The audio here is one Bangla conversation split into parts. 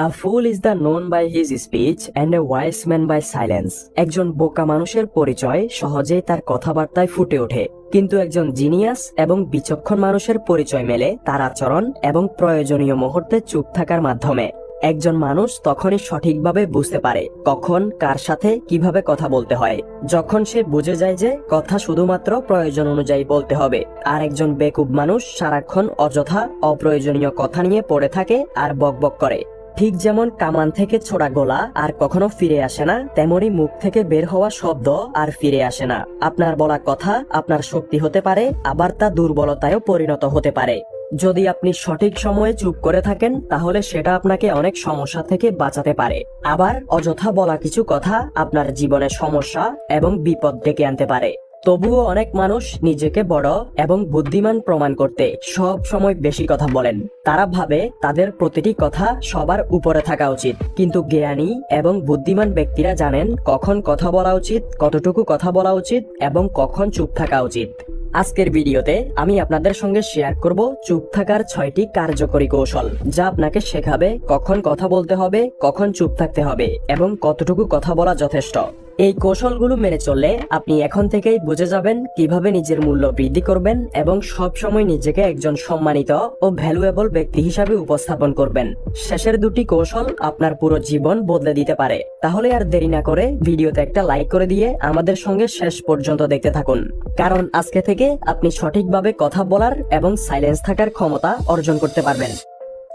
A fool is the known by his speech and a wise man by silence. একজন বোকা মানুষের পরিচয় সহজেই তার কথাবার্তায় ফুটে ওঠে। কিন্তু একজন জিনিয়াস এবং বিচক্ষণ মানুষের পরিচয় মেলে তার আচরণ এবং প্রয়োজনীয় মুহূর্তে চুপ থাকার মাধ্যমে। একজন মানুষ তখনই সঠিকভাবে বুঝতে পারে কখন কার সাথে কীভাবে কথা বলতে হয়। যখন সে বুঝে যায় যে কথা শুধুমাত্র প্রয়োজন অনুযায়ী বলতে হবে, আর একজন বেকুব মানুষ সারাক্ষণ অযথা, অপ্রয়োজনীয় কথা নিয়ে পড়ে থাকে আর বকবক করে। ঠিক যেমন কামান থেকে ছোড়া গোলা আর কখনো ফিরে আসে না, তেমনি মুখ থেকে বের হওয়া শব্দ আর ফিরে আসে না। আপনার বলা কথা আপনার শক্তি হতে পারে, আবার তা দুর্বলতায়ও পরিণত হতে পারে। যদি আপনি সঠিক সময়ে চুপ করে থাকেন, তাহলে সেটা আপনাকে অনেক সমস্যা থেকে বাঁচাতে পারে। আবার অযথা বলা কিছু কথা আপনার জীবনে সমস্যা এবং বিপদ ডেকে আনতে পারে। তবুও অনেক মানুষ নিজেকে বড় এবং বুদ্ধিমান প্রমাণ করতে সব সময় বেশি কথা বলেন। তারা ভাবে তাদের প্রতিটি কথা সবার উপরে থাকা উচিত। কিন্তু জ্ঞানী এবং বুদ্ধিমান ব্যক্তিরা জানেন কখন কথা বলা উচিত, কতটুকু কথা বলা উচিত এবং কখন চুপ থাকা উচিত। আজকের ভিডিওতে আমি আপনাদের সঙ্গে শেয়ার করব চুপ থাকার ছয়টি কার্যকরী কৌশল, যা আপনাকে শেখাবে কখন কথা বলতে হবে, কখন চুপ থাকতে হবে এবং কতটুকু কথা বলা যথেষ্ট। এই কৌশলগুলো মেনে চললে আপনি এখন থেকেই বুঝে যাবেন কীভাবে নিজের মূল্য বৃদ্ধি করবেন এবং সব সময় নিজেকে একজন সম্মানিত ও ভ্যালুয়েবল ব্যক্তি হিসাবে উপস্থাপন করবেন। শেষের দুটি কৌশল আপনার পুরো জীবন বদলে দিতে পারে। তাহলে আর দেরি না করে ভিডিওতে একটা লাইক করে দিয়ে আমাদের সঙ্গে শেষ পর্যন্ত দেখতে থাকুন। কারণ আজকে থেকে আপনি সঠিকভাবে কথা বলার এবং সাইলেন্স থাকার ক্ষমতা অর্জন করতে পারবেন।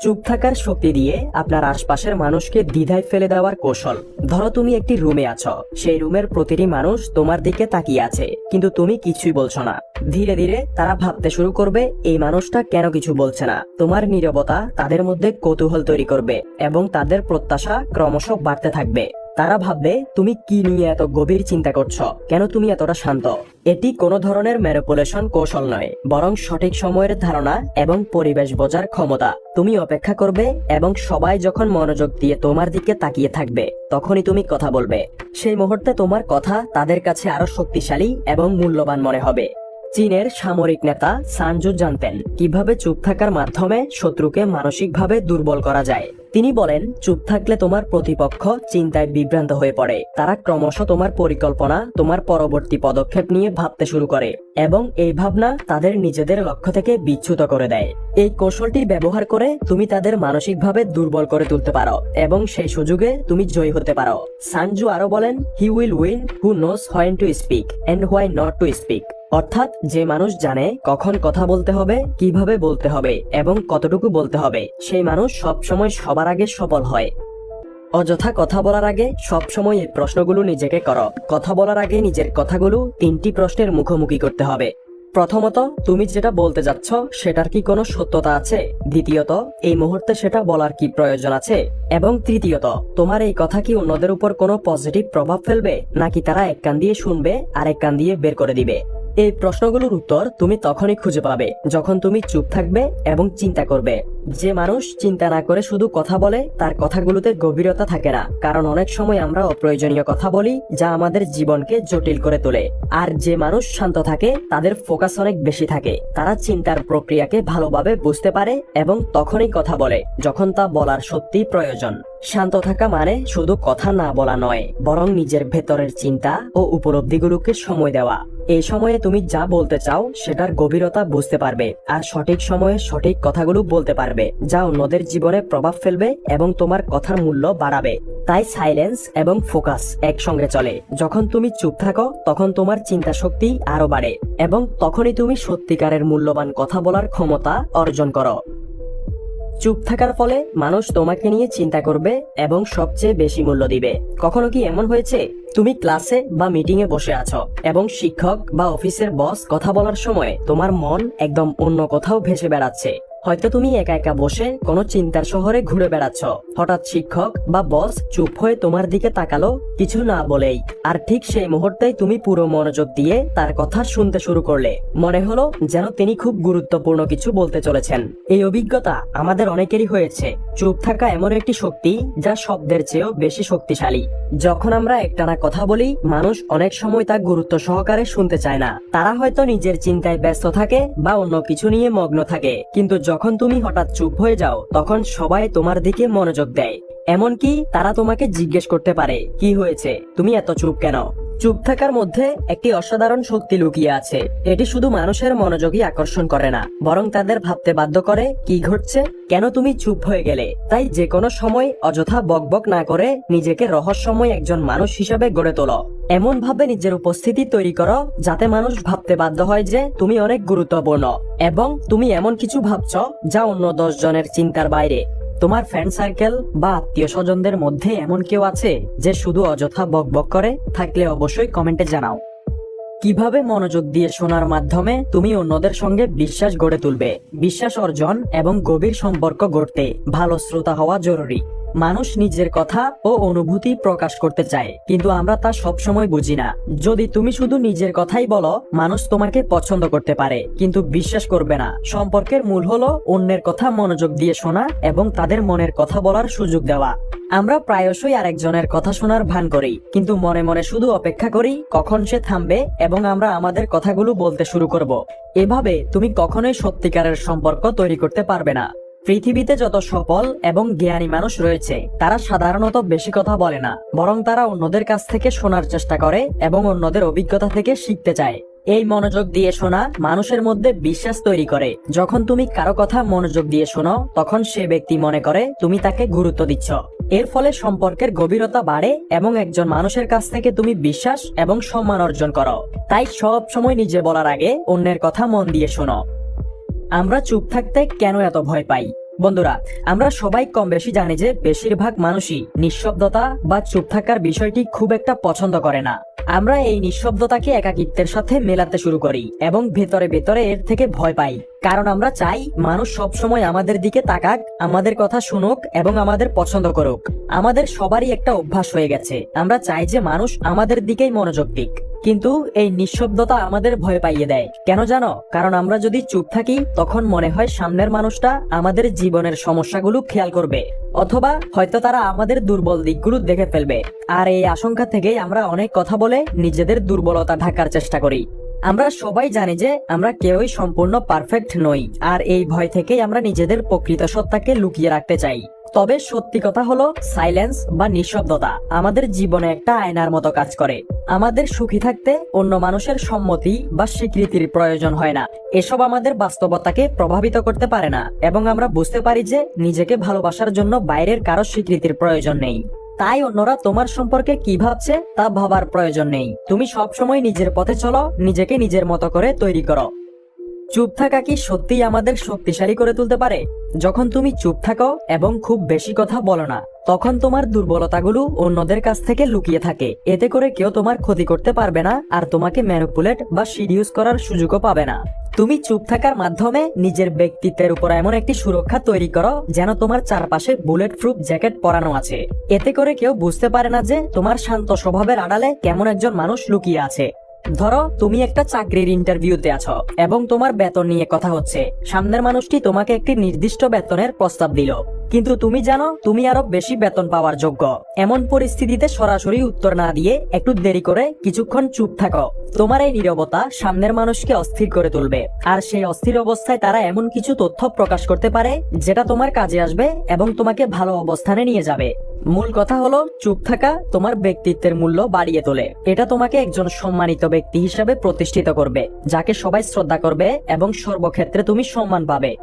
চুপ থাকার শক্তি দিয়ে আপনার আশপাশের মানুষকে দ্বিধায় ফেলে দেওয়ার কৌশল। ধরো তুমি একটি রুমে আছো। সেই রুমের প্রতিটি মানুষ তোমার দিকে তাকিয়ে আছে, কিন্তু তুমি কিছুই বলছো না। ধীরে ধীরে তারা ভাবতে শুরু করবে, এই মানুষটা কেন কিছু বলছে না? তোমার নীরবতা তাদের মধ্যে কৌতূহল তৈরি করবে এবং তাদের প্রত্যাশা ক্রমশ বাড়তে থাকবে। তারা ভাববে, তুমি কি নিয়ে এত গভীর চিন্তা করছ? কেন তুমি এতটা শান্ত? এটি কোনো ধরনের ম্যানিপুলেশন কৌশল নয়, বরং সঠিক সময়ের ধারণা এবং পরিবেশ বোঝার ক্ষমতা। তুমি অপেক্ষা করবে এবং সবাই যখন মনোযোগ দিয়ে তোমার দিকে তাকিয়ে থাকবে, তখনই তুমি কথা বলবে। সেই মুহূর্তে তোমার কথা তাদের কাছে আরও শক্তিশালী এবং মূল্যবান মনে হবে। চীনের সামরিক নেতা সানজু জানতেন কীভাবে চুপ থাকার মাধ্যমে শত্রুকে মানসিকভাবে দুর্বল করা যায়। তিনি বলেন, চুপ থাকলে তোমার প্রতিপক্ষ চিন্তায় বিভ্রান্ত হয়ে পড়ে। তারা ক্রমশ তোমার পরিকল্পনা, তোমার পরবর্তী পদক্ষেপ নিয়ে ভাবতে শুরু করে এবং এই ভাবনা তাদের নিজেদের লক্ষ্য থেকে বিচ্যুত করে দেয়। এই কৌশলটি ব্যবহার করে তুমি তাদের মানসিকভাবে দুর্বল করে তুলতে পারো এবং সেই সুযোগে তুমি জয়ী হতে পারো। সানজু আরও বলেন he will win who knows when to speak and why not to speak অর্থাৎ যে মানুষ জানে কখন কথা বলতে হবে, কীভাবে বলতে হবে এবং কতটুকু বলতে হবে, সেই মানুষ সবসময় সবার আগে সফল হয়। অযথা কথা বলার আগে সবসময় এই প্রশ্নগুলো নিজেকে করো। কথা বলার আগে নিজের কথাগুলো তিনটি প্রশ্নের মুখোমুখি করতে হবে। প্রথমত, তুমি যেটা বলতে যাচ্ছ, সেটার কি কোনো সত্যতা আছে? দ্বিতীয়ত, এই মুহূর্তে সেটা বলার কি প্রয়োজন আছে? এবং তৃতীয়ত, তোমার এই কথা কি অন্যদের উপর কোনো পজিটিভ প্রভাব ফেলবে? নাকি তারা এক কান দিয়ে শুনবে আর এক কান দিয়ে বের করে দিবে? এই প্রশ্নগুলোর উত্তর তুমি তখনই খুঁজে পাবে, যখন তুমি চুপ থাকবে এবং চিন্তা করবে। যে মানুষ চিন্তা না করে শুধু কথা বলে, তার কথাগুলোতে গভীরতা থাকে না, কারণ অনেক সময় আমরা অপ্রয়োজনীয় কথা বলি যা আমাদের জীবনকে জটিল করে তোলে। আর যে মানুষ শান্ত থাকে, তাদের ফোকাস অনেক বেশি থাকে। তারা চিন্তার প্রক্রিয়াকে ভালোভাবে বুঝতে পারে এবং তখনই কথা বলে, যখন তা বলার সত্যি প্রয়োজন। শান্ত থাকা মানে শুধু কথা না বলা নয়, বরং নিজের ভেতরের চিন্তা ও উপলব্ধিগুলোকে সময় দেওয়া। এই সময়ে তুমি যা বলতে চাও, সেটার গভীরতা বুঝতে পারবে। আর সঠিক সময়ে সঠিক কথাগুলো বলতে পারবে, যা অন্যদের জীবনে প্রভাব ফেলবে এবং তোমার কথার মূল্য বাড়াবে। তাই সাইলেন্স এবং ফোকাস একসঙ্গে চলে। যখন তুমি চুপ থাকো, তখন তোমার চিন্তা শক্তি আরও বাড়ে এবং তখনই তুমি সত্যিকারের মূল্যবান কথা বলার ক্ষমতা অর্জন করো। চুপ থাকার ফলে মানুষ তোমাকে নিয়ে চিন্তা করবে এবং সবচেয়ে বেশি মূল্য দিবে। কখনো কি এমন হয়েছে? তুমি ক্লাসে বা মিটিং এ বসে আছো এবং শিক্ষক বা অফিসের বস কথা বলার সময় তোমার মন একদম অন্য কোথাও ভেসে বেড়াচ্ছে। হয়তো তুমি একা একা বসে কোনো চিন্তার শহরে ঘুরে বেড়াচ্ছ। হঠাৎ শিক্ষক বা বস চুপ হয়ে তোমার দিকে তাকালো কিছু না বলেই। আর ঠিক সেই মুহূর্তেই তুমি পুরো মনোযোগ দিয়ে তার কথা শুনতে শুরু করলে। মনে হলো যেন তিনি খুব গুরুত্বপূর্ণ কিছু বলতে চলেছেন। এই অভিজ্ঞতা আমাদের অনেকেরই হয়েছে। চুপ থাকা এমন একটি শক্তি যা শব্দের চেয়েও বেশি শক্তিশালী। যখন আমরা একটানা কথা বলি, মানুষ অনেক সময় তা গুরুত্ব সহকারে শুনতে চায় না। তারা হয়তো নিজের চিন্তায় ব্যস্ত থাকে বা অন্য কিছু নিয়ে মগ্ন থাকে। কিন্তু যখন তুমি হঠাৎ চুপ হয়ে যাও, তখন সবাই তোমার দিকে মনোযোগ দেয়। এমনকি তারা তোমাকে জিজ্ঞেস করতে পারে, কি হয়েছে? তুমি এত চুপ কেন? চুপ থাকার মধ্যে একটি অসাধারণ শক্তি লুকিয়ে আছে। এটি শুধু মানুষের মনোযোগই আকর্ষণ করে না, বরং তাদের ভাবতে বাধ্য করে, কি ঘটছে? কেন তুমি চুপ হয়ে গেলে? তাই যে কোনো সময় অযথা বকবক না করে নিজেকে রহস্যময় একজন মানুষ হিসেবে গড়ে তোলো। এমন ভাবে নিজের উপস্থিতি তৈরি করো যাতে মানুষ ভাবতে বাধ্য হয় যে তুমি অনেক গুরুত্বপূর্ণ এবং তুমি এমন কিছু ভাবছ যা অন্য দশ জনের চিন্তার বাইরে। তোমার ফ্রেন্ড সার্কেল বা আত্মীয় স্বজনদের মধ্যে এমন কেউ আছে যে শুধু অযথা বকবক করে থাকলে অবশ্যই কমেন্টে জানাও। কীভাবে মনোযোগ দিয়ে শোনার মাধ্যমে তুমি অন্যদের সঙ্গে বিশ্বাস গড়ে তুলবে? বিশ্বাস অর্জন এবং গভীর সম্পর্ক গড়তে ভালো শ্রোতা হওয়া জরুরি। মানুষ নিজের কথা ও অনুভূতি প্রকাশ করতে চায়। কিন্তু আমরা তা সবসময় বুঝি না। যদি তুমি শুধু নিজের কথাই বলো, মানুষ তোমাকে পছন্দ করতে পারে। কিন্তু বিশ্বাস করবে না। সম্পর্কের মূল হলো অন্যের কথা মনোযোগ দিয়ে শোনা এবং তাদের মনের কথা বলার সুযোগ দেওয়া। আমরা প্রায়শই আরেকজনের কথা শোনার ভান করি, কিন্তু মনে মনে শুধু অপেক্ষা করি কখন সে থামবে এবং আমরা আমাদের কথাগুলো বলতে শুরু করব। এভাবে তুমি কখনোই সত্যিকারের সম্পর্ক তৈরি করতে পারবে না। পৃথিবীতে যত সফল এবং জ্ঞানী মানুষ রয়েছে, তারা সাধারণত বেশি কথা বলে না, বরং তারা অন্যদের কাছ থেকে শোনার চেষ্টা করে এবং অন্যদের অভিজ্ঞতা থেকে শিখতে চায়। এই মনোযোগ দিয়ে শোনা মানুষের মধ্যে বিশ্বাস তৈরি করে। যখন তুমি কারও কথা মনোযোগ দিয়ে শোনো, তখন সে ব্যক্তি মনে করে তুমি তাকে গুরুত্ব দিচ্ছ। এর ফলে সম্পর্কের গভীরতা বাড়ে এবং একজন মানুষের কাছ থেকে তুমি বিশ্বাস এবং সম্মান অর্জন করো। তাই সব সময় নিজে বলার আগে অন্যের কথা মন দিয়ে শোনো। আমরা চুপ থাকতে কেন এত ভয় পাই? বন্ধুরা, আমরা সবাই কম বেশি জানি যে বেশিরভাগ মানুষই নিঃশব্দতা বা চুপ থাকার বিষয়টি খুব একটা পছন্দ করে না। আমরা এই নিঃশব্দতাকে একাকিত্বের সাথে মেলাতে শুরু করি এবং ভেতরে ভেতরে এর থেকে ভয় পাই। কারণ আমরা চাই মানুষ সব সময় আমাদের দিকে তাকাক, আমাদের কথা শুনুক এবং আমাদের পছন্দ করুক। আমাদের সবারই একটা অভ্যাস হয়ে গেছে। আমরা চাই যে মানুষ আমাদের দিকেই মনোযোগ দিক। কিন্তু এই নিঃশব্দতা আমাদের ভয় পাইয়ে দেয়। কেন জানো? কারণ আমরা যদি চুপ থাকি, তখন মনে হয় সামনের মানুষটা আমাদের জীবনের সমস্যাগুলো খেয়াল করবে। অথবা হয়তো তারা আমাদের দুর্বল দিকগুলো দেখে ফেলবে। আর এই আশঙ্কা থেকেই আমরা অনেক কথা বলে নিজেদের দুর্বলতা ঢাকার চেষ্টা করি। আমরা সবাই জানি যে আমরা কেউই সম্পূর্ণ পারফেক্ট নই। আর এই ভয় থেকেই আমরা নিজেদের প্রকৃত সত্তাকে লুকিয়ে রাখতে চাই। তবে সত্যি কথা হলো সাইলেন্স বা নিঃশব্দতা আমাদের জীবনে একটা আয়নার মতো কাজ করে। আমাদের সুখী থাকতে অন্য মানুষের সম্মতি বা স্বীকৃতির প্রয়োজন হয় না। এসব আমাদের বাস্তবতাকে প্রভাবিত করতে পারে না এবং আমরা বুঝতে পারি যে নিজেকে ভালোবাসার জন্য বাইরের কারও স্বীকৃতির প্রয়োজন নেই। তাই অন্যরা তোমার সম্পর্কে কি ভাবছে তা ভাবার প্রয়োজন নেই। তুমি সবসময় নিজের পথে চলো, নিজেকে নিজের মতো করে তৈরি করো। চুপ থাকা কি সত্যিই আমাদের শক্তিশালী করে তুলতে পারে? যখন তুমি চুপ থাকো এবং খুব বেশি কথা বলো না, তখন তোমার দুর্বলতাগুলো অন্যদের কাছ থেকে লুকিয়ে থাকে। এতে করে কেউ তোমার ক্ষতি করতে পারবে না আর তোমাকে ম্যানুপুলেট বা সিডিউস করার সুযোগও পাবে না। তুমি চুপ থাকার মাধ্যমে নিজের ব্যক্তিত্বের উপর এমন একটি সুরক্ষা তৈরি করো যেন তোমার চারপাশে বুলেট প্রুফ জ্যাকেট পরানো আছে। এতে করে কেউ বুঝতে পারে না যে তোমার শান্ত স্বভাবের আড়ালে কেমন একজন মানুষ লুকিয়ে আছে। ধরো, তুমি একটা চাকরির ইন্টারভিউতে আছো, এবং তোমার বেতন নিয়ে কথা হচ্ছে। সামনের মানুষটি তোমাকে একটি নির্দিষ্ট বেতনের প্রস্তাব দিল। কিন্তু তুমি জানো, তুমি আরও বেশি বেতন পাওয়ার যোগ্য। এমন পরিস্থিতিতে সরাসরি উত্তর না দিয়ে একটু দেরি করে কিছুক্ষণ চুপ থাকো। তোমার এই নীরবতা সামনের মানুষকে অস্থির করে তুলবে। আর সেই অস্থির অবস্থায় তারা এমন কিছু তথ্য প্রকাশ করতে পারে, যেটা তোমার কাজে আসবে এবং তোমাকে ভালো অবস্থানে নিয়ে যাবে। মূল কথা হলো, চুপ থাকা তোমার ব্যক্তিত্বের মূল্য বাড়িয়ে তোলে। এটা তোমাকে একজন সম্মানিত ব্যক্তি হিসেবে প্রতিষ্ঠিত করবে, যাকে সবাই শ্রদ্ধা করবে এবং সর্বক্ষেত্রে তুমি সম্মান পাবে।